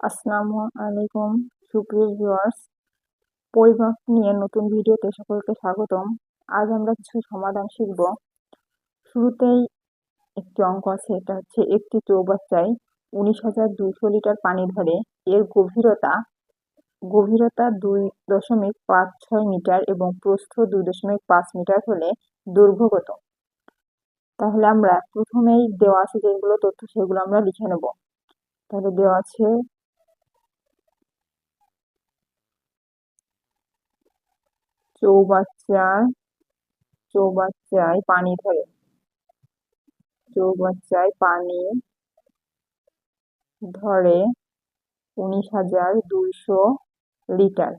আসসালামু আলাইকুম, সুপ্রিয় ভিউয়ার্স। পরিমাপ নিয়ে নতুন ভিডিওতে সকলকে স্বাগতম। আজ আমরা কিছু সমাধান শিখব। শুরুতেই একটি অঙ্ক আছে, এটা হচ্ছে একটি চৌবাচ্চায় উনিশ হাজার দুইশো লিটার পানি ধরে। এর গভীরতা গভীরতা দুই দশমিক পাঁচ ছয় মিটার এবং প্রস্থ দুই দশমিক পাঁচ মিটার হলে দৈর্ঘ্য তাহলে আমরা প্রথমেই দেওয়া আছে যেগুলো তথ্য, সেগুলো আমরা লিখে নেব। তাহলে দেওয়া আছে চৌবাচ্চায় চৌবাচ্চায় পানি ধরে। চৌবাচ্চায় পানি ধরে উনিশ হাজার দুইশো লিটার।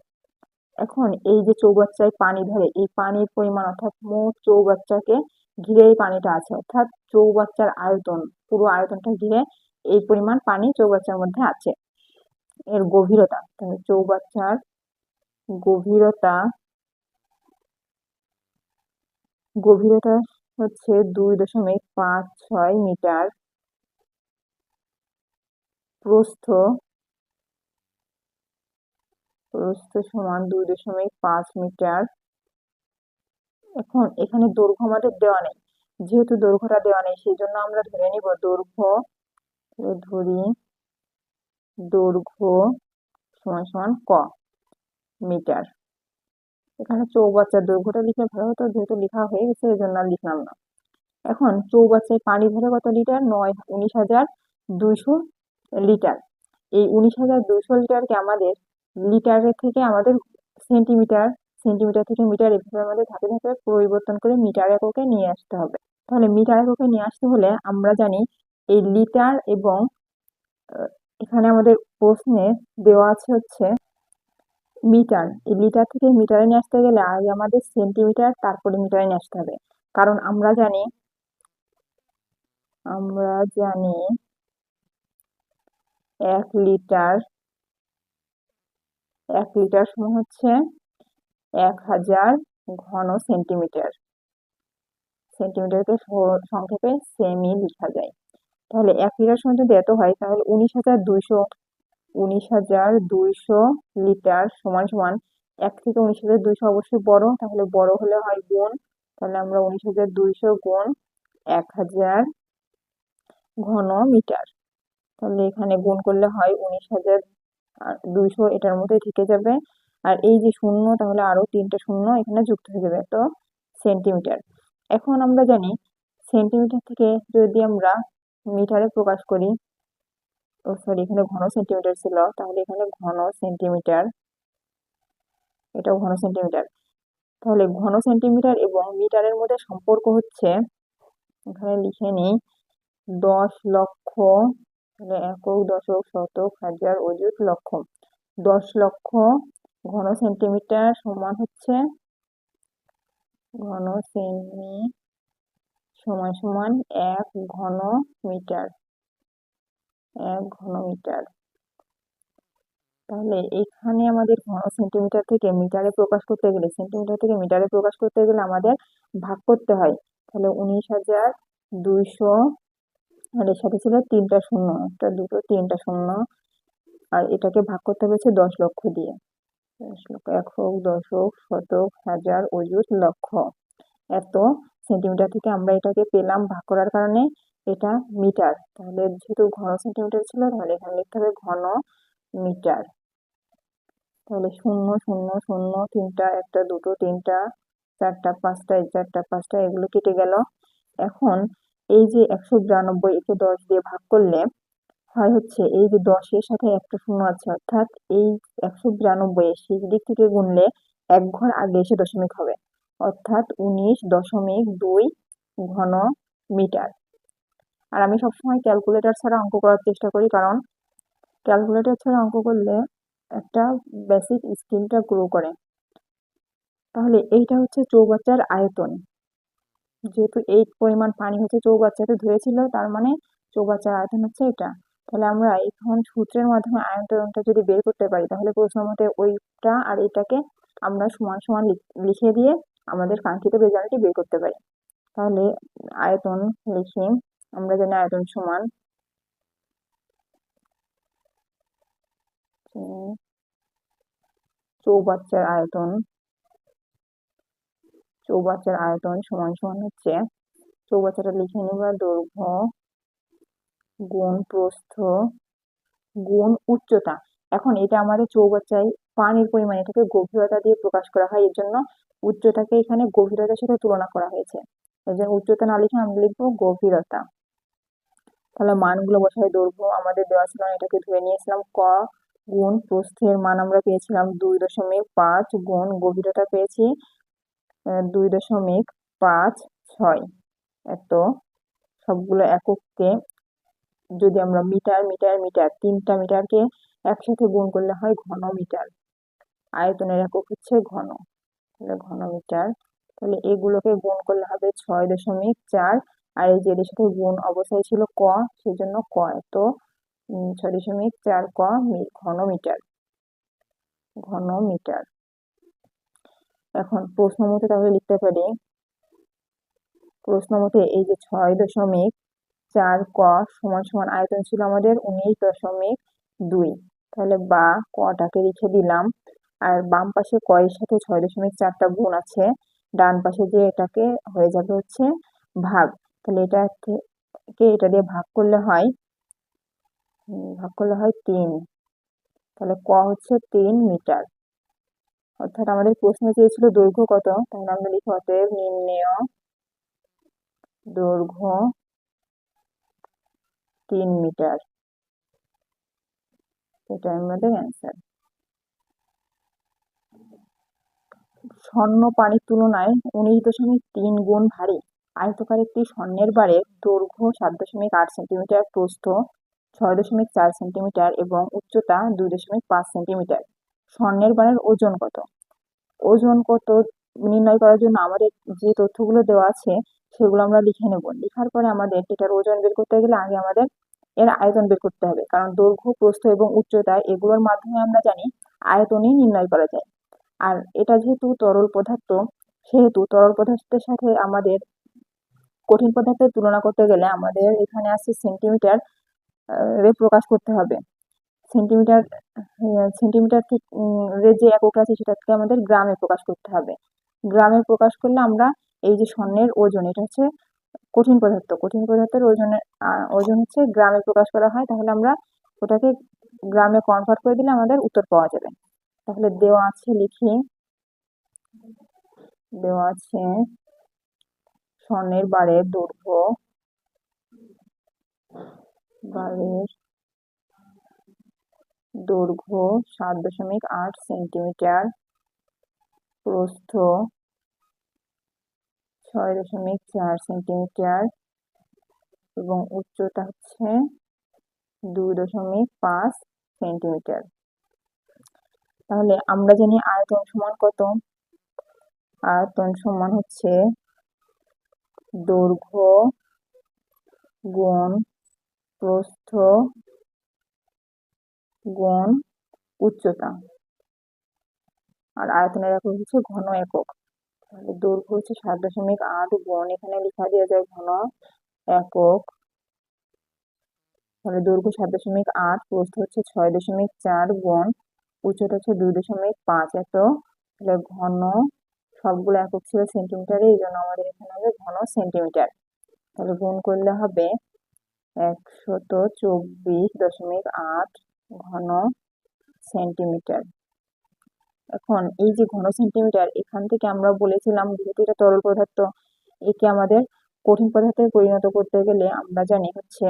এখন এই যে চৌবাচ্চায় পানি ধরে, এই পানির পরিমাণ অর্থাৎ মোট চৌবাচ্চাকে ঘিরে এই পানিটা আছে। অর্থাৎ চৌবাচ্চার আয়তন, পুরো আয়তনটা ঘিরে এই পরিমাণ পানি চৌবাচ্চার মধ্যে আছে। এর গভীরতা চৌবাচ্চার গভীরতা গভীরতা হচ্ছে দুই দশমিক পাঁচ ছয় মিটার। প্রস্থ প্রস্থ সমান দুই দশমিক পাঁচ মিটার। এখন এখানে দৈর্ঘ্য আমাদের দেওয়া নেই। যেহেতু দৈর্ঘ্যটা দেওয়া নেই সেই জন্য আমরা ধরে নিব দৈর্ঘ্য ধরি দৈর্ঘ্য সমান সমান ক মিটার। এখানে চৌবাচ্চার দৈর্ঘ্যটা লিখলে ভালো হতো, যেহেতু লেখা হয়ে গেছে এই জন্য লিখলাম না। এখন চৌবাচ্চায় পানি ধরে কত লিটার? নয়, উনিশ হাজার দুইশো লিটার। এই উনিশ হাজার দুইশো লিটারকে আমাদের লিটারের থেকে আমাদের সেন্টিমিটার সেন্টিমিটার থেকে মিটার এভাবে আমাদের ধাপে ধাপে পরিবর্তন করে মিটার এককে নিয়ে আসতে হবে। তাহলে মিটার এককে নিয়ে আসতে হলে আমরা জানি এই লিটার এবং এখানে আমাদের প্রশ্নে দেওয়া আছে হচ্ছে মিটার, এই লিটার থেকে মিটারে নিয়ে আসতে গেলে আগে আমাদের সেন্টিমিটার, তারপরে মিটারে নিয়ে আসতে হবে। কারণ আমরা জানি আমরা জানি এক লিটার এক লিটার সময় হচ্ছে এক হাজার ঘন সেন্টিমিটার। সেন্টিমিটারকে সংক্ষেপে সেমি লেখা যায়। তাহলে এক লিটার সময় যদি এত হয়, তাহলে উনিশ হাজার দুইশো উনিশ হাজার দুইশো লিটার সমান সমান এক থেকে উনিশ হাজার দুইশো অবশ্যই বড়, তাহলে বড় হলে হয় গুণ। তাহলে আমরা উনিশ হাজার দুইশো গুণ এক হাজার ঘন মিটার। তাহলে এখানে গুণ করলে হয় উনিশ হাজার দুইশো, এটার মধ্যে থেকে যাবে। আর এই যে শূন্য, তাহলে আরও তিনটা শূন্য এখানে যুক্ত হয়ে যাবে, তো সেন্টিমিটার। এখন আমরা জানি সেন্টিমিটার থেকে যদি আমরা মিটারে প্রকাশ করি ও সরি এখানে ঘন সেন্টিমিটার ছিল। তাহলে এখানে ঘন সেন্টিমিটার এটাও ঘন সেন্টিমিটার তাহলে ঘন সেন্টিমিটার এবং মিটারের মধ্যে সম্পর্ক হচ্ছে, এখানে লিখে নিই, দশ লক্ষ, তাহলে একক, দশক, শতক, হাজার, অযুত, লক্ষ। দশ লক্ষ ঘন সেন্টিমিটার সমান হচ্ছে, ঘন সেমি সমান সমান এক ঘন মিটার এক ঘনমিটার। তাহলে এখানে আমাদের ঘন সেন্টিমিটার থেকে মিটারে প্রকাশ করতে গেলে সেন্টিমিটার থেকে মিটারে প্রকাশ করতে গেলে আমাদের ভাগ করতে হয়। তাহলে উনিশ হাজার দুইশো আর এর সাথে ছিল তিনটা শূন্য, একটা দুটো তিনটা শূন্য, আর এটাকে ভাগ করতে হয়েছে দশ লক্ষ দিয়ে। দশ লক্ষ একক দশক শতক, হাজার, অযুত, লক্ষ। এত সেন্টিমিটার থেকে আমরা এটাকে পেলাম ভাগ করার কারণে এটা মিটার। তাহলে যেহেতু ঘন সেন্টিমিটার ছিল, তাহলে এখানে লিখতে হবে ঘন মিটার। তাহলে শূন্য শূন্য শূন্য, তিনটা, একটা, দুটো, তিনটা, চারটা, পাঁচটা চারটা, পাঁচটা, এগুলো কেটে গেল। এখন এই যে একশো বিরানব্বই একে দশ দিয়ে ভাগ করলে হয় হচ্ছে এই যে দশের সাথে একটা শূন্য আছে, অর্থাৎ এই একশো বিরানব্বই শেষ দিক থেকে গুনলে এক ঘর আগে এসে দশমিক হবে। অর্থাৎ উনিশ দশমিক দুই ঘন মিটার। আর আমি সবসময় ক্যালকুলেটর ছাড়া অঙ্ক করার চেষ্টা করি, কারণ ক্যালকুলেটার ছাড়া অঙ্ক করলে একটা বেসিক স্কিলটা গ্রো করে। তাহলে এইটা হচ্ছে চৌবাচ্চার আয়তন। যেহেতু এই পরিমাণ পানি হচ্ছে চৌবাচ্চাতে ধরেছিল, তার মানে চৌবাচ্চার আয়তন হচ্ছে এটা। তাহলে আমরা এখন সূত্রের মাধ্যমে আয়তনটা যদি বের করতে পারি, তাহলে প্রশ্ন মতে ওইটা আর এটাকে আমরা সমান সমান লিখে দিয়ে আমাদের কাঙ্ক্ষিত রেজাল্টটি বের করতে পারি। তাহলে আয়তন লিখি আমরা জানি আয়তন সমান। চৌবাচ্চার আয়তন চৌবাচ্চার আয়তন সমান সমান হচ্ছে, চৌবাচ্চাটা লিখে নিবা, দৈর্ঘ্য গুণ প্রস্থ গুণ উচ্চতা। এখন এটা আমাদের চৌবাচ্চায় পানির পরিমাণ, এটাকে গভীরতা দিয়ে প্রকাশ করা হয়, এর জন্য উচ্চতাকে এখানে গভীরতার সাথে তুলনা করা হয়েছে। এই জন্য উচ্চতা না লিখে আমরা লিখব গভীরতা। তাহলে মানগুলো বসায় দৈর্ঘ্য আমাদের দেওয়া ছিল এটাকে ধরে নিয়েছিলাম। ক গুণ প্রস্থের মান আমরা পেয়েছিলাম দুই দশমিক পাঁচ গুণ গভীরতা পেয়েছি দুই দশমিক পাঁচ ছয়। এত সবগুলো একককে যদি আমরা মিটার মিটার মিটার, তিনটা মিটারকে একসাথে গুণ করলে হয় ঘন মিটার। আয়তনের একক হচ্ছে ঘন। তাহলে ঘন মিটার, তাহলে এগুলোকে গুণ করলে হবে ছয় দশমিক চার আর এই যে সাথে গুণ অবস্থায় ছিল ক সেই জন্য ক এত ছয় দশমিক চার ক মি- ঘন মিটার ঘন মিটার এখন প্রশ্ন মতে তাহলে লিখতে পারি, প্রশ্ন মতে এই যে ছয় দশমিক চার ক সমান সমান আয়তন ছিল আমাদের উনিশ দশমিক দুই। তাহলে বা কটাকে লিখে দিলাম, আর বাম পাশে ক এর সাথে ছয় দশমিক চারটা গুণ আছে, ডান পাশে যে এটাকে হয়ে যাবে হচ্ছে ভাগ। তাহলে এটাকে এটা দিয়ে ভাগ করলে হয়? ভাগ করলে হয় তিন। তাহলে ক হচ্ছে তিন মিটার। অর্থাৎ আমাদের প্রশ্ন চেয়েছিল দৈর্ঘ্য কত? তাহলে আমরা লিখি অতএব নির্ণেয় দৈর্ঘ্য তিন মিটার। এটা আমাদের অ্যান্সার স্বর্ণ পানির তুলনায় উনিশ দশমিক তিন গুণ ভারী। আয়তকার একটি স্বর্ণের বারের দৈর্ঘ্য সাত দশমিক আট সেন্টিমিটার, প্রস্থ ছয় দশমিক চার সেন্টিমিটার এবং উচ্চতা দুই দশমিক পাঁচ সেন্টিমিটার। স্বর্ণের বারের ওজন কত? ওজন কত নির্ণয় করার জন্য আমাদের যে তথ্যগুলো দেওয়া আছে, সেগুলো আমরা লিখে নেব। লেখার পরে আমাদের এটার ওজন বের করতে গেলে আগে আমাদের এর আয়তন বের করতে হবে। কারণ দৈর্ঘ্য, প্রস্থ এবং উচ্চতা এগুলোর মাধ্যমে আমরা জানি আয়তনই নির্ণয় করা যায়। আর এটা যেহেতু তরল পদার্থ, সেহেতু তরল পদার্থের সাথে আমাদের কঠিন পদার্থের তুলনা করতে গেলে আমাদের এখানে আছে সেন্টিমিটার রে প্রকাশ করতে হবে। সেন্টিমিটার সেন্টিমিটার রে যে একক আছে সেটাকে আমাদের গ্রামে প্রকাশ করতে হবে। গ্রামে প্রকাশ করলে আমরা এই যে স্বর্ণের ওজন, এটা হচ্ছে কঠিন পদার্থ। কঠিন পদার্থের ওজনের ওজন হচ্ছে গ্রামে প্রকাশ করা হয়, তাহলে আমরা ওটাকে গ্রামে কনভার্ট করে দিলে আমাদের উত্তর পাওয়া যাবে। তাহলে দেওয়া আছে লিখি। দেওয়া আছে স্বর্ণের বারের দৈর্ঘ্য বারের দৈর্ঘ্য সাত দশমিক আট সেন্টিমিটার। প্রস্থ ছয় দশমিক চার সেন্টিমিটার। এবং উচ্চতা হচ্ছে দুই দশমিক পাঁচ সেন্টিমিটার। তাহলে আমরা জানি আয়তন সমান কত? আয়তন সমান হচ্ছে দৈর্ঘ্য, গুণ, প্রস্থ, গুণ, উচ্চতা। আর আয়তনের একক হচ্ছে ঘন একক। তাহলে দৈর্ঘ্য হচ্ছে সাত দশমিক আট গুণ। এখানে লেখা দেওয়া যায় ঘন একক। তাহলে দৈর্ঘ্য সাত দশমিক আট, প্রস্থ হচ্ছে ছয় দশমিক চার গুণ, উচ্চতা হচ্ছে দুই দশমিক পাঁচ এত তাহলে ঘন সবগুলো একক ছিল সেন্টিমিটারে এই জন্য আমাদের এখানে হবে ঘন সেন্টিমিটার তাহলে গুণ করলে হবে একশত চব্বিশ দশমিক আট ঘন সেন্টিমিটার এখন এই যে ঘন সেন্টিমিটার এখান থেকে আমরা বলেছিলাম যেহেতু এটা তরল পদার্থ, একে আমাদের কঠিন পদার্থে পরিণত করতে গেলে আমরা জানি হচ্ছে,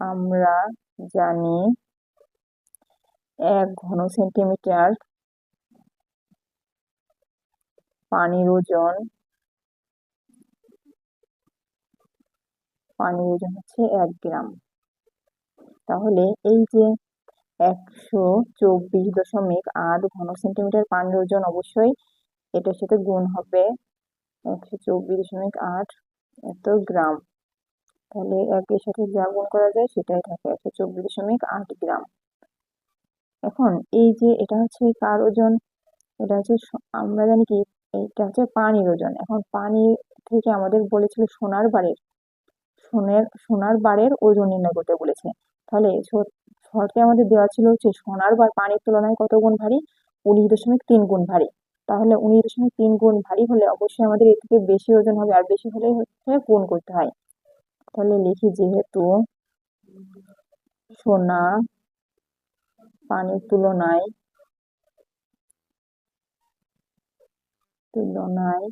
আমরা জানি এক ঘন সেন্টিমিটার পানির ওজন। পানির ওজন হচ্ছে এক গ্রাম। তাহলে এই যে একশো চব্বিশ দশমিক আট ঘন সেন্টিমিটার পানির ওজন অবশ্যই এটার সাথে গুণ হবে একশো চব্বিশ দশমিক আট এত গ্রাম। তাহলে একের সাথে যা গুণ করা যায় সেটাই থাকে, একশো চব্বিশ দশমিক আট গ্রাম। এখন এই যে এটা হচ্ছে কার ওজন? এটা হচ্ছে আমরা জানি কি এটা হচ্ছে পানির ওজন। এখন পানি থেকে আমাদের বলেছিল সোনার বারের, সোনের, সোনার বারের ওজন নির্ণয় করতে বলেছে। তাহলে শর্তে আমাদের দেওয়া ছিল হচ্ছে সোনার বার পানির তুলনায় কত গুণ ভারী? উনিশ দশমিক তিন গুণ ভারী। তাহলে উনিশ দশমিক তিন গুণ ভারী হলে অবশ্যই আমাদের এর থেকে বেশি ওজন হবে আর বেশি হলে হচ্ছে গুণ করতে হয়। তাহলে লিখি যেহেতু সোনা পানির তুলনায় তুলনায়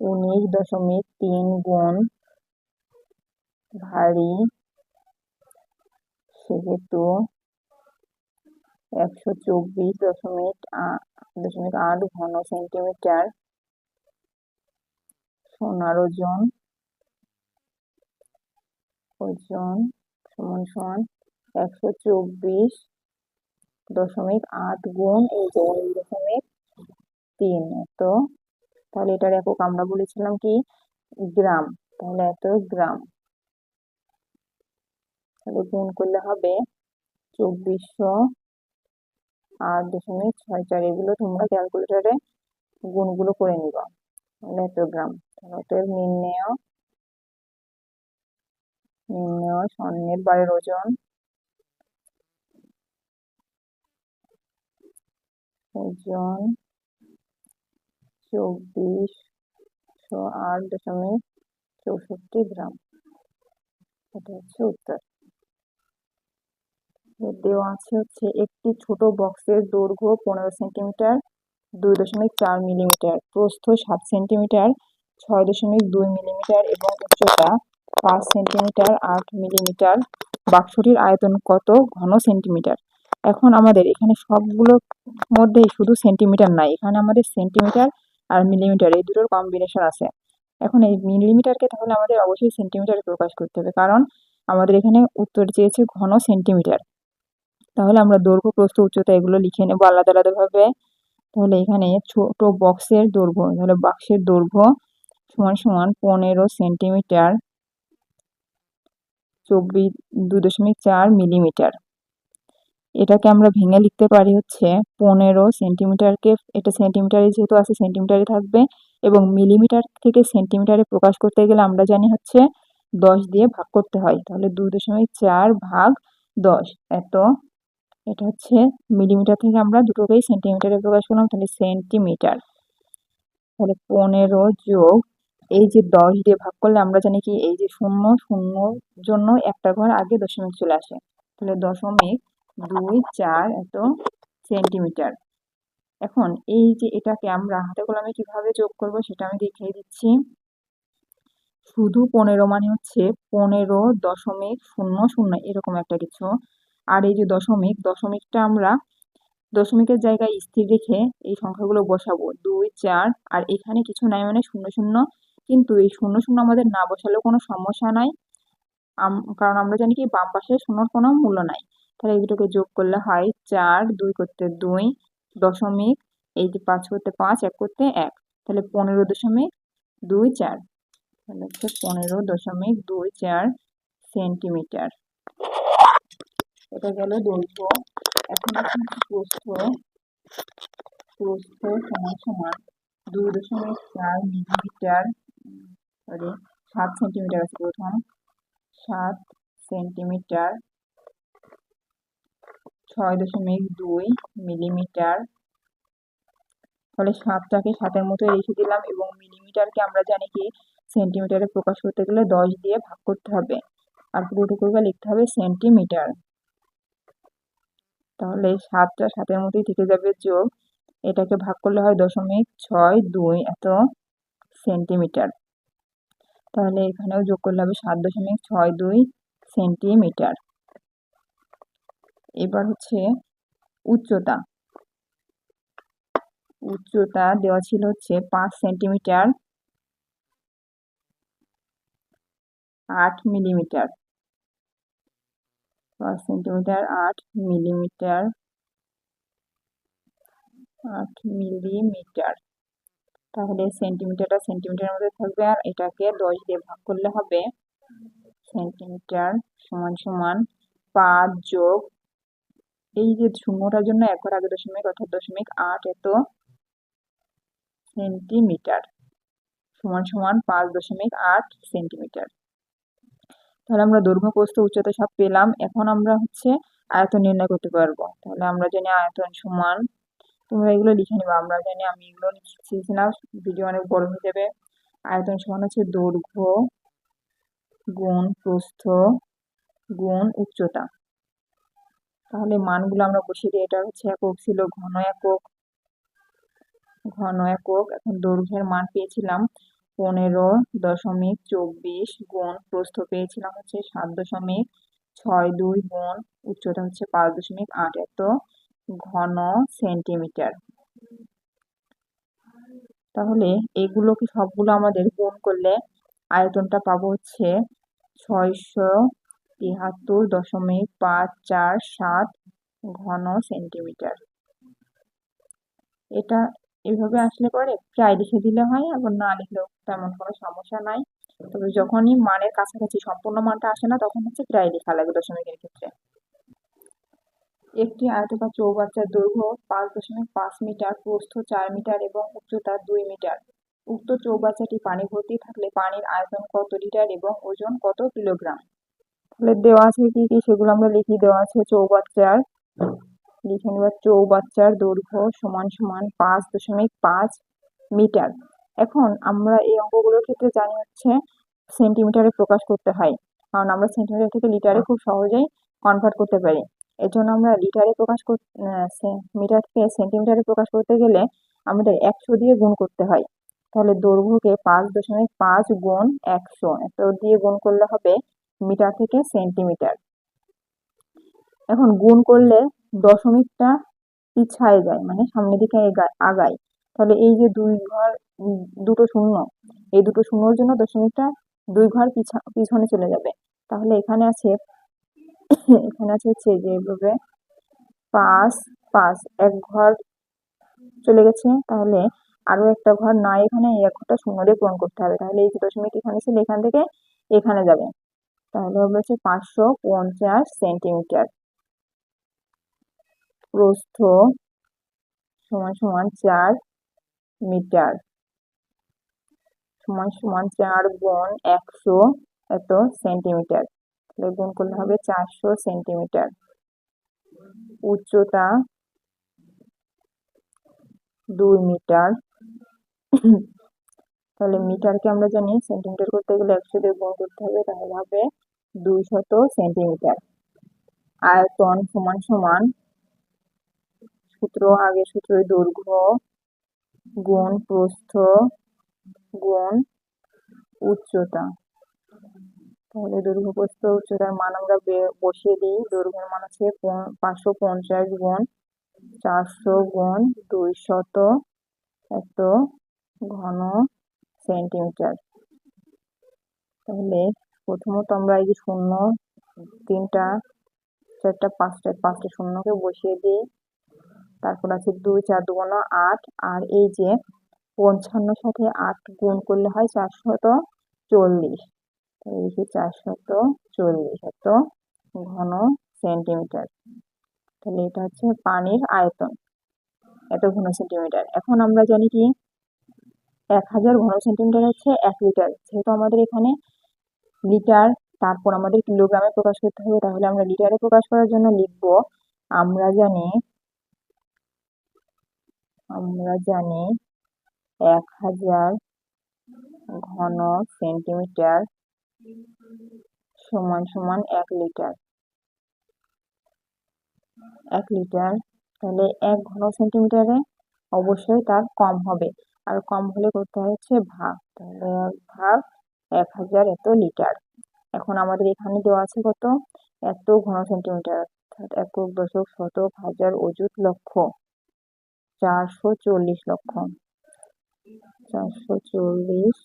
উনিশ দশমিক তিন গুণ ভারী, সেহেতু একশো চব্বিশ দশমিক দশমিক আট ঘন সেন্টিমিটার সোনার ওজন ওজন সমান সমান একশো চব্বিশ দশমিক আট গুণ, এই দশমিক তিন এত তাহলে এটার একক আমরা বলেছিলাম কি? গ্রাম। তাহলে এত গ্রাম। তাহলে গুণ করলে হবে চব্বিশশো আট দশমিক ছয় চার। এগুলো তোমরা ক্যালকুলেটারে গুণগুলো করে নিবা। তাহলে এত গ্রাম। অতএব নির্ণেয় নির্ণেয় স্বর্ণের বারের ওজন ওজন চব্বিশশো আট দশমিক চৌষট্টি গ্রাম। এটা হচ্ছে উত্তর। দেওয়া আছে হচ্ছে একটি ছোট বক্সের দৈর্ঘ্য পনেরো সেন্টিমিটার, দুই দশমিক চার মিলিমিটার। প্রস্থ সাত সেন্টিমিটার, ছয় দশমিক দুই মিলিমিটার এবং উচ্চতা পাঁচ সেন্টিমিটার আট মিলিমিটার। বাক্সটির আয়তন কত? ঘন সেন্টিমিটার। এখন আমাদের এখানে সবগুলোর মধ্যেই শুধু সেন্টিমিটার নাই, এখানে আমাদের সেন্টিমিটার আর মিলিমিটার এই দুটোর কম্বিনেশন আছে। এখন এই মিলিমিটারকে তাহলে আমাদের অবশ্যই সেন্টিমিটারে প্রকাশ করতে হবে। কারণ আমাদের এখানে উত্তর চেয়েছে ঘন সেন্টিমিটার তাহলে আমরা দৈর্ঘ্য, প্রস্থ, উচ্চতা এগুলো লিখে নেব আলাদা আলাদাভাবে। তাহলে এখানে ছোট বক্সের দৈর্ঘ্য, তাহলে বাক্সের দৈর্ঘ্য সমান সমান পনেরো সেন্টিমিটার চব্বিশ দু দশমিক চার মিলিমিটার এটাকে আমরা ভেঙে লিখতে পারি হচ্ছে পনেরো সেন্টিমিটারকে এটা সেন্টিমিটারে যেহেতু আছে সেন্টিমিটারে থাকবে এবং মিলিমিটার থেকে সেন্টিমিটারে প্রকাশ করতে গেলে আমরা জানি হচ্ছে দশ দিয়ে ভাগ করতে হয়। তাহলে দুই দশমিক চার ভাগ দশ, এত। এটা হচ্ছে মিলিমিটার থেকে আমরা দুটোকেই সেন্টিমিটারে প্রকাশ করলাম, তাহলে সেন্টিমিটার তাহলে পনেরো যোগ এই যে দশ দিয়ে ভাগ করলে আমরা জানি কি এই যে শূন্য, শূন্যর জন্য একটা ঘর আগে দশমিক চলে আসে। তাহলে দশমিক দুই, চার, এত সেন্টিমিটার এখন এই যে এটাকে আমরা হাতে কলমে কীভাবে যোগ করব সেটা আমি দেখিয়ে দিচ্ছি। শুধু পনেরো মানে হচ্ছে পনেরো দশমিক শূন্য শূন্য এরকম একটা কিছু। আর এই যে দশমিক, দশমিকটা আমরা দশমিকের জায়গায় স্থির রেখে এই সংখ্যাগুলো বসাবো। দুই, চার, আর এখানে কিছু নাই মানে শূন্য শূন্য। কিন্তু এই শূন্য শূন্য আমাদের না বসালেও কোনো সমস্যা নাই। কারণ আমরা জানি কি বাম পাশে শূন্যর কোনো মূল্য নাই। তাহলে এই দুটোকে যোগ করলে হয় চার, দুই করতে দুই, দশমিক এই যে পাঁচ করতে পাঁচ, এক করতে এক। তাহলে পনেরো দশমিক দুই চার। তাহলে হচ্ছে পনেরো দশমিক দুই চার সেন্টিমিটার। এটা গেল দৈর্ঘ্য। এখন আছে প্রস্থ। প্রস্থ সমান সমান দুই দশমিক চার মিলিমিটার। সরি সাত সেন্টিমিটার আছে প্রথম। সাত সেন্টিমিটার। ছয় দশমিক দুই মিলিমিটার। ফলে সাতটাকে সাতের মতো রেখে দিলাম এবং মিলিমিটারকে আমরা জানি কি, সেন্টিমিটারে প্রকাশ করতে গেলে দশ দিয়ে ভাগ করতে হবে। আর পুরোটুকুকে লিখতে হবে সেন্টিমিটার। তাহলে সাতটা সাতের মধ্যেই থেকে যাবে যোগ। এটাকে ভাগ করলে হয় দশমিক ছয় দুই এত সেন্টিমিটার। তাহলে এখানেও যোগ করলে হবে সাত দশমিক ছয় দুই সেন্টিমিটার। এবার হচ্ছে উচ্চতা। উচ্চতা দেওয়া ছিল হচ্ছে পাঁচ সেন্টিমিটার আট মিলিমিটার। পাঁচ সেন্টিমিটার আট মিলিমিটার আট মিলিমিটার। তাহলে সেন্টিমিটারটা সেন্টিমিটারের মধ্যে থাকবে আর এটাকে দশ দিয়ে ভাগ করলে হবে সেন্টিমিটার সমান সমান পাঁচ যোগ এই যে শূন্যটার জন্য একবার আগে দশমিক, অর্থাৎ দশমিক আট এত সেন্টিমিটার সমান সমান পাঁচ দশমিক আট সেন্টিমিটার তাহলে আমরা দৈর্ঘ্য প্রস্থ উচ্চতা সব পেলাম। এখন আমরা হচ্ছে আয়তন নির্ণয় করতে পারব। তাহলে আমরা জানি আয়তন সমান, তোমরা এগুলো লিখে নিবা। আমরা জানি আমি এগুলো লিখছি না ভিডিও অনেক বড় হয়ে যাবে। আয়তন সমান হচ্ছে দৈর্ঘ্য গুণ প্রস্থ গুণ উচ্চতা। তাহলে মানগুলো আমরা বসিয়ে দিই। এটা হচ্ছে একক ছিল ঘন একক ঘন একক এখন দৈর্ঘ্যের মান পেয়েছিলাম পনেরো দশমিক চব্বিশ গুণ। প্রস্থ পেয়েছিলাম হচ্ছে সাত দশমিক ছয় দুই গুণ। উচ্চতা হচ্ছে পাঁচ দশমিক আট এত ঘন সেন্টিমিটার। তাহলে এগুলোকে সবগুলো আমাদের গুণ করলে আয়তনটা পাবো হচ্ছে ছয়শো তিহাত্তর দশমিক পাঁচ চার সাত ঘন সেন্টিমিটার। এটা এভাবে আসলে পরে প্রায় লিখে দিলে হয়, আবার না লিখলেও তেমন কোনো সমস্যা নাই। তবে যখনই মানের কাছাকাছি সম্পূর্ণ মানটা আসে না, তখন হচ্ছে প্রায় লেখা লাগে দশমিকের ক্ষেত্রে। একটি আয়তকার চৌবাচ্চার দৈর্ঘ্য পাঁচ দশমিক পাঁচ মিটার, প্রস্থ চার মিটার এবং উচ্চতা দুই মিটার। উক্ত চৌবাচ্চাটি পানি ভর্তি থাকলে পানির আয়তন কত লিটার এবং ওজন কত কিলোগ্রাম? তাহলে দেওয়া আছে কি কি? সেগুলো আমরা লিখি, দেওয়া আছে চৌবাচ্চার। লিখে নেব চৌবাচ্চার দৈর্ঘ্য সমান সমান পাঁচ দশমিক পাঁচ মিটার। এখন আমরা এই অঙ্কগুলোর ক্ষেত্রে জানি হচ্ছে সেন্টিমিটারে প্রকাশ করতে হয়। কারণ আমরা সেন্টিমিটার থেকে লিটারে খুব সহজেই কনভার্ট করতে পারি। এর জন্য আমরা লিটারে প্রকাশ মিটার থেকে সেন্টিমিটারে প্রকাশ করতে গেলে আমাদের একশো দিয়ে গুণ করতে হয়। তাহলে দৈর্ঘ্যকে পাঁচ দশমিক পাঁচ গুণ একশো। এত দিয়ে গুণ করলে হবে মিটার থেকে সেন্টিমিটার। এখন গুণ করলে দশমিকটা পিছায় যায় মানে সামনের দিকে আগায়। তাহলে এই যে দুই ঘর দুটো শূন্য, এই দুটো শূন্যর জন্য দশমিকটা দুই ঘর পিছা, পিছনে চলে যাবে। তাহলে এখানে আছে এখানে আছে হচ্ছে যে পাঁচ পাঁচ, এক ঘর চলে গেছে। তাহলে আরও একটা ঘর না এখানে, এই এক ঘরটা শূন্য দিয়ে পূরণ করতে হবে। তাহলে এই যে দশমিক এখানে ছিল, এখান থেকে এখানে যাবে। তাহলে হবে হচ্ছে পাঁচশো পঞ্চাশ সেন্টিমিটার। প্রস্থ সমান সমান চার মিটার। সমান সমান চার গুণ একশো এত সেন্টিমিটার। তাহলে গুণ করলে হবে চারশো সেন্টিমিটার। উচ্চতা দুই মিটার। তাহলে মিটারকে আমরা জানি সেন্টিমিটার করতে গেলে একশো দিয়ে গুণ করতে হবে, তাহলে হবে দুই শত সেন্টিমিটার আয়তন সমান সমান সূত্র আগে সূত্র দৈর্ঘ্য গুণ প্রস্থ গুণ উচ্চতা। তাহলে দৈর্ঘ্য, প্রস্থ, উচ্চতার মান আমরা বসিয়ে দিই। দৈর্ঘ্যের মান আছে পাঁচশো পঞ্চাশ গুণ চারশো গুণ দুই শত এত ঘন সেন্টিমিটার। তাহলে প্রথমত আমরা এই যে শূন্য, তিনটা, চারটা, পাঁচটা পাঁচটা শূন্যকে বসিয়ে দিই। তারপর আছে দুই, চার, দুগুণ আট। আর এই যে পঞ্চান্ন সাথে আট গুণ করলে হয় চারশত চল্লিশ। এই যে চারশত চল্লিশ, এত ঘন সেন্টিমিটার। তাহলে এটা হচ্ছে পানির আয়তন, এত ঘন সেন্টিমিটার। এখন আমরা জানি কি এক হাজার ঘন সেন্টিমিটার হচ্ছে এক লিটার যেহেতু আমাদের এখানে লিটার তারপর আমাদের কিলোগ্রামে প্রকাশ করতে হবে, তাহলে আমরা লিটারে প্রকাশ করার জন্য লিখব, আমরা জানি আমরা জানি এক হাজার ঘন সেন্টিমিটার সমান সমান এক লিটার এক লিটার তাহলে এক ঘন সেন্টিমিটারে অবশ্যই তার কম হবে। আর কম হলে করতে হচ্ছে ভাগ। তাহলে ভাগ এক হাজার এত লিটার। এখন আমাদের এখানে দেওয়া আছে কত? এত ঘন সেন্টিমিটার, অর্থাৎ একক দশক শতক হাজার অযুত লক্ষ। চারশো চল্লিশ লক্ষ। চারশো চল্লিশ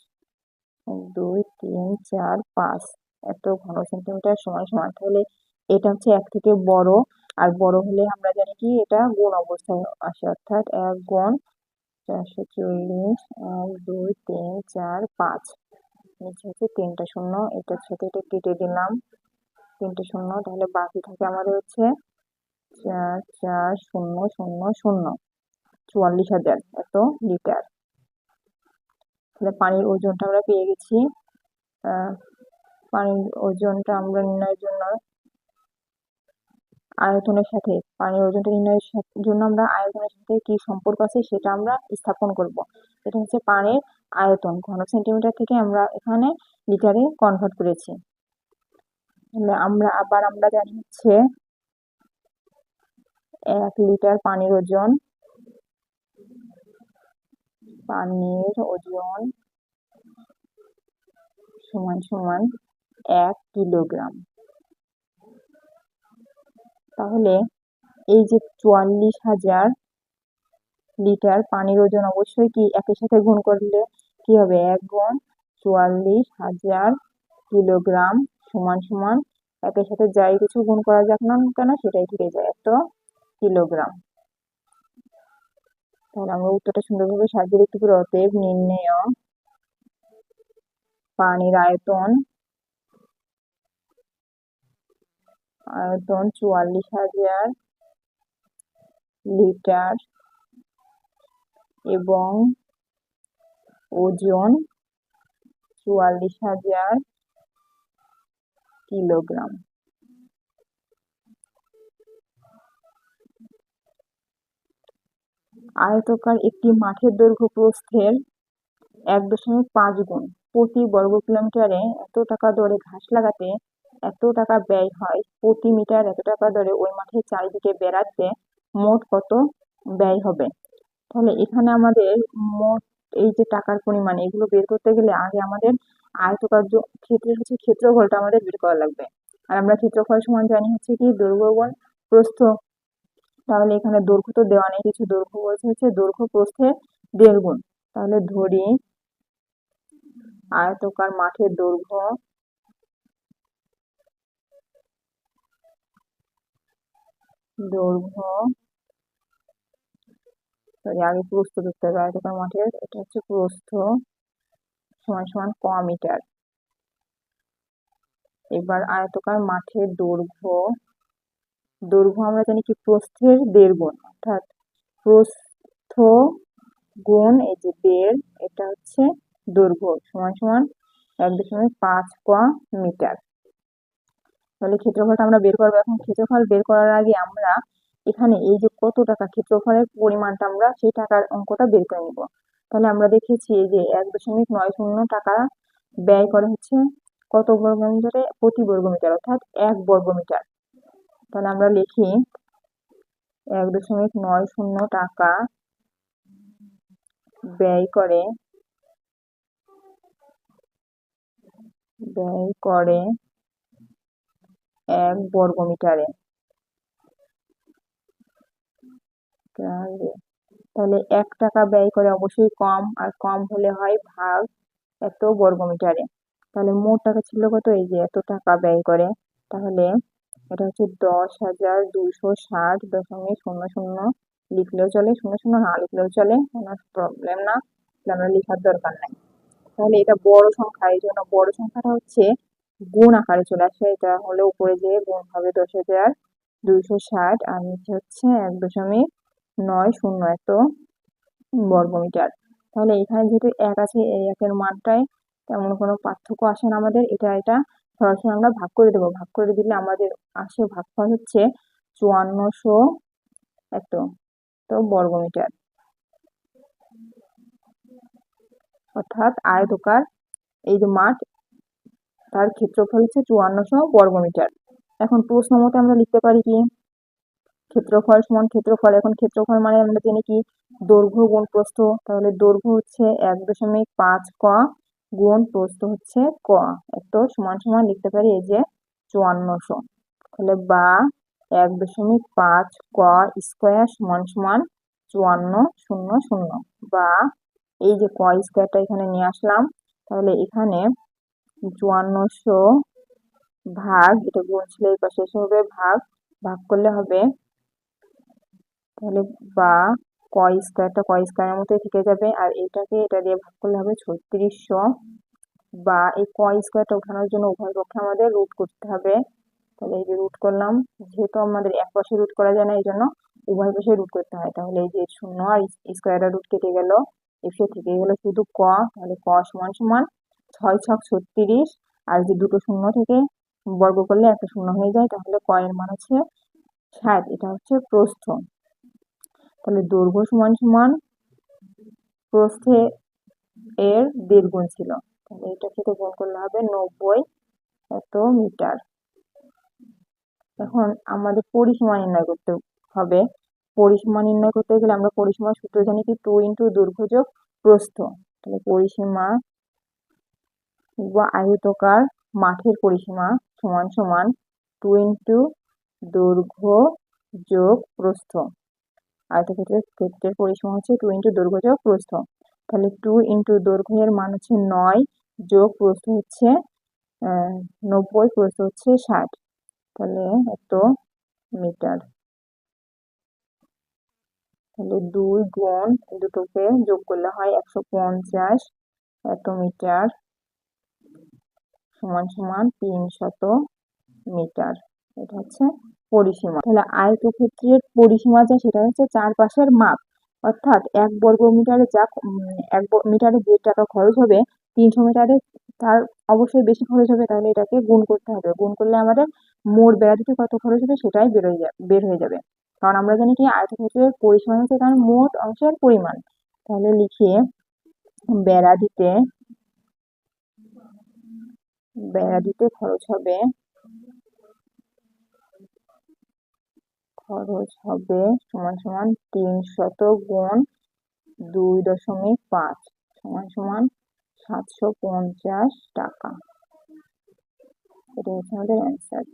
দুই, তিন, চার, পাঁচ। এত ঘন সেন্টিমিটার সমান সমান। তাহলে এটা হচ্ছে এক থেকে বড়। আর বড় হলে আমরা জানি কি? এটা গুণ অবস্থায় আসে, অর্থাৎ এক গুণ চারশো চল্লিশ এক, দুই, তিন, চার, পাঁচ। নিচে হচ্ছে তিনটা শূন্য এটার সাথে এটা কেটে দিলাম। তিনটে শূন্য, তাহলে বাকি থাকে আমাদের হচ্ছে চার চার, শূন্য শূন্য শূন্য। চুয়াল্লিশ হাজার, এত লিটার। তাহলে পানির ওজনটা আমরা পেয়ে গেছি। পানির ওজনটা আমরা নির্ণয়ের জন্য আয়তনের সাথে, পানির ওজনটা নির্ণয়ের জন্য আমরা আয়তনের সাথে কি সম্পর্ক আছে সেটা আমরা স্থাপন করব। এটা হচ্ছে পানির আয়তন। ঘন সেন্টিমিটার থেকে আমরা এখানে লিটারে কনভার্ট করেছি। আমরা আবার আমরা জানি হচ্ছে এক লিটার পানির ওজন পানির ওজন সমান সমান এক কিলোগ্রাম। তাহলে এই যে চুয়াল্লিশ হাজার লিটার পানির ওজন অবশ্যই কি একের সাথে গুণ করলে কি হবে? এক গুণ চুয়াল্লিশ হাজার কিলোগ্রাম সমান সমান একের সাথে যাই কিছু গুণ করা যাক না কেন সেটাই থেকে যায় এত কিলোগ্রাম। তাহলে আমরা উত্তরটা সুন্দরভাবে সাজিয়ে লিখতে পারি অতএব নির্ণেয় পানির আয়তন আয়তন চুয়াল্লিশ হাজার লিটার এবং ওজন চুয়াল্লিশ হাজার কিলোগ্রাম। আয়তকার একটি মাঠের দৈর্ঘ্য প্রস্থের এক দশমিক পাঁচ গুণ। প্রতি বর্গ কিলোমিটারে এত টাকা দরে ঘাস লাগাতে এত টাকা ব্যয় হয়, প্রতি মিটার এত টাকা দরে ওই মাঠের চারিদিকে বেড়াতে মোট কত ব্যয় হবে? তাহলে এখানে আমাদের মোট এই যে টাকার পরিমাণ, এগুলো বের করতে গেলে আগে আমাদের আয়তকার ক্ষেত্রের হচ্ছে ক্ষেত্রফলটা আমাদের বের করা লাগবে। আর আমরা ক্ষেত্রফল সমান জানি হচ্ছে কি গুণ প্রস্থ। তাহলে এখানে দৈর্ঘ্য তো দেওয়া নেই, কিছু দৈর্ঘ্য বলছে হচ্ছে দৈর্ঘ্য প্রস্থের দেড় গুণ। তাহলে ধরি আয়তকার মাঠের দৈর্ঘ্য দৈর্ঘ্য। সরি আগে প্রস্থ ধরতে হবে আয়তকার মাঠের এটা হচ্ছে প্রস্থ সমান সমান ক মিটার। এবার আয়তকার মাঠের দৈর্ঘ্য। দৈর্ঘ্য আমরা জানি কি? প্রস্থের দেড় গুণ, অর্থাৎ প্রস্থ গুণ এই যে দেড়, এটা হচ্ছে দৈর্ঘ্য সমান সমান এক দশমিক পাঁচ ক মিটার। তাহলে ক্ষেত্রফলটা আমরা বের করব। এখন ক্ষেত্রফল বের করার আগে আমরা এখানে এই যে কত টাকা ক্ষেত্রফলের পরিমাণটা আমরা সেই টাকার অঙ্কটা বের করে নিব। তাহলে আমরা দেখেছি যে এক দশমিক নয় শূন্য টাকা ব্যয় করে হচ্ছে কত বর্গ মিটারে প্রতি বর্গ মিটার অর্থাৎ এক বর্গ মিটার তাহলে আমরা লিখি এক দশমিক নয় শূন্য টাকা ব্যয় করে ব্যয় করে এক বর্গ মিটারে তাহলে এক টাকা ব্যয় করে অবশ্যই কম, আর কম হলে হয় ভাগ এত বর্গ মিটারে তাহলে মোট টাকা ছিল কত? এই যে এত টাকা ব্যয় করে। তাহলে এটা হচ্ছে দশ হাজার দুইশো ষাট দশমিক শূন্য শূন্য। লিখলেও চলে, শূন্য শূন্য না লিখলেও চলে, কোনো প্রবলেম না। আমরা লেখার দরকার নাই। তাহলে এটা বড় সংখ্যা, এই জন্য বড় সংখ্যাটা হচ্ছে গুণ আকারে চলে আসে। এটা হলে উপরে যে গুণ হবে দশ হাজার দুইশো ষাট। আর নিচে হচ্ছে এক দশমিক নয় শূন্য এত বর্গমিটার। তাহলে এখানে যেহেতু এক আছে, এই একের মানটায় তেমন কোনো পার্থক্য আসে না আমাদের। এটা এটা সরাসরি আমরা ভাগ করে দেবো। ভাগ করে দিলে আমাদের আসে ভাগফল হচ্ছে চুয়ান্নশো এত তো বর্গমিটার। অর্থাৎ আয়তকার, এই যে মাঠ তার ক্ষেত্রফল হচ্ছে চুয়ান্নশো বর্গমিটার। এখন প্রশ্ন মতে আমরা লিখতে পারি কি? ক্ষেত্রফল সমান ক্ষেত্রফল। এখন ক্ষেত্রফল মানে আমরা জানি কি? দৈর্ঘ্য গুণ প্রস্থ। তাহলে দৈর্ঘ্য হচ্ছে এক দশমিক পাঁচ ক গুণ প্রস্থ হচ্ছে ক। এত সমান সমান লিখতে পারি এই যে চুয়ান্নশো। তাহলে বা এক দশমিক পাঁচ ক স্কোয়ার সমান সমান চুয়ান্ন শূন্য শূন্য। বা এই যে ক স্কোয়ারটা এখানে নিয়ে আসলাম। তাহলে এখানে চুয়ান্নশো ভাগ, এটা গুণ ছিল হবে ভাগ ভাগ করলে হবে, তাহলে বা ক স্কোয়ারটা ক স্কোয়ারের মতোই থেকে যাবে, আর এটাকে এটা দিয়ে ভাগ করলে হবে ছত্রিশশো বা এই ক স্কোয়ারটা ওঠানোর জন্য উভয় পক্ষে আমাদের রুট করতে হবে। তাহলে এই যে রুট করলাম, যেহেতু আমাদের এক পাশে রুট করা যায় না, এই জন্য উভয় পাশে রুট করতে হয়। তাহলে এই যে শূন্য আর স্কোয়ারটা রুট কেটে গেল, এসে থেকে গেল শুধু ক, তাহলে ক সমান সমান ছয় ছক ছত্রিশ আর যে দুটো শূন্য থেকে বর্গ করলে একটা শূন্য হয়ে যায়, তাহলে ক এর মান হচ্ছে ষাট এটা হচ্ছে প্রস্থ। তাহলে দৈর্ঘ্য সমান সমান প্রস্থে এর গুণ ছিল। তাহলে এটা সাথে গুণ করলে হবে নব্বই এত মিটার। এখন আমাদের পরিসীমা নির্ণয় করতে হবে। পরিসীমা নির্ণয় করতে গেলে আমরা পরিসীমা সূত্র জানি কি? টু ইন্টু দৈর্ঘ্য যোগ প্রস্থ। তাহলে পরিসীমা আয়তকার মাঠের পরিসীমা সমান সমান টু ইন্টু দৈর্ঘ্য যোগ প্রস্থ। আয়তক্ষেত্রের ক্ষেত্রের পরিসীমা হচ্ছে টু ইন্টু দৈর্ঘ্য যোগ প্রস্থ। তাহলে টু ইন্টু দৈর্ঘ্যের মান হচ্ছে নয় যোগ প্রস্থ হচ্ছে নব্বই, প্রস্থ হচ্ছে ষাট। তাহলে এত মিটার। তাহলে দুই গুণ দুটোকে যোগ করলে হয় একশো পঞ্চাশ এত মিটার। সমান সমান তিন শত মিটার। এটা হচ্ছে পরিসীমা। তাহলে আয়তক্ষেত্রের পরিসীমা যা, সেটা হচ্ছে চারপাশের মাপ। অর্থাৎ এক বর্গ মিটারে যা এক মিটারে যে টাকা খরচ হবে, তিনশো মিটারে তার অবশ্যই বেশি খরচ হবে, তাহলে এটাকে গুণ করতে হবে। গুণ করলে আমাদের মোট বেড়া দিতে কত খরচ হবে, সেটাই বেরোয় বের হয়ে যাবে। কারণ আমরা জানি কি, আয়তক্ষেত্রের পরিসীমা হচ্ছে তার মোট অংশের পরিমাণ। তাহলে লিখি বেড়া দিতে বেড়া দিতে খরচ হবে। খরচ হবে সমান সমান তিন শত গুণ দুই দশমিক পাঁচ, সমান সমান সাতশো পঞ্চাশ টাকা। এটা হচ্ছে আমাদের অ্যান্সার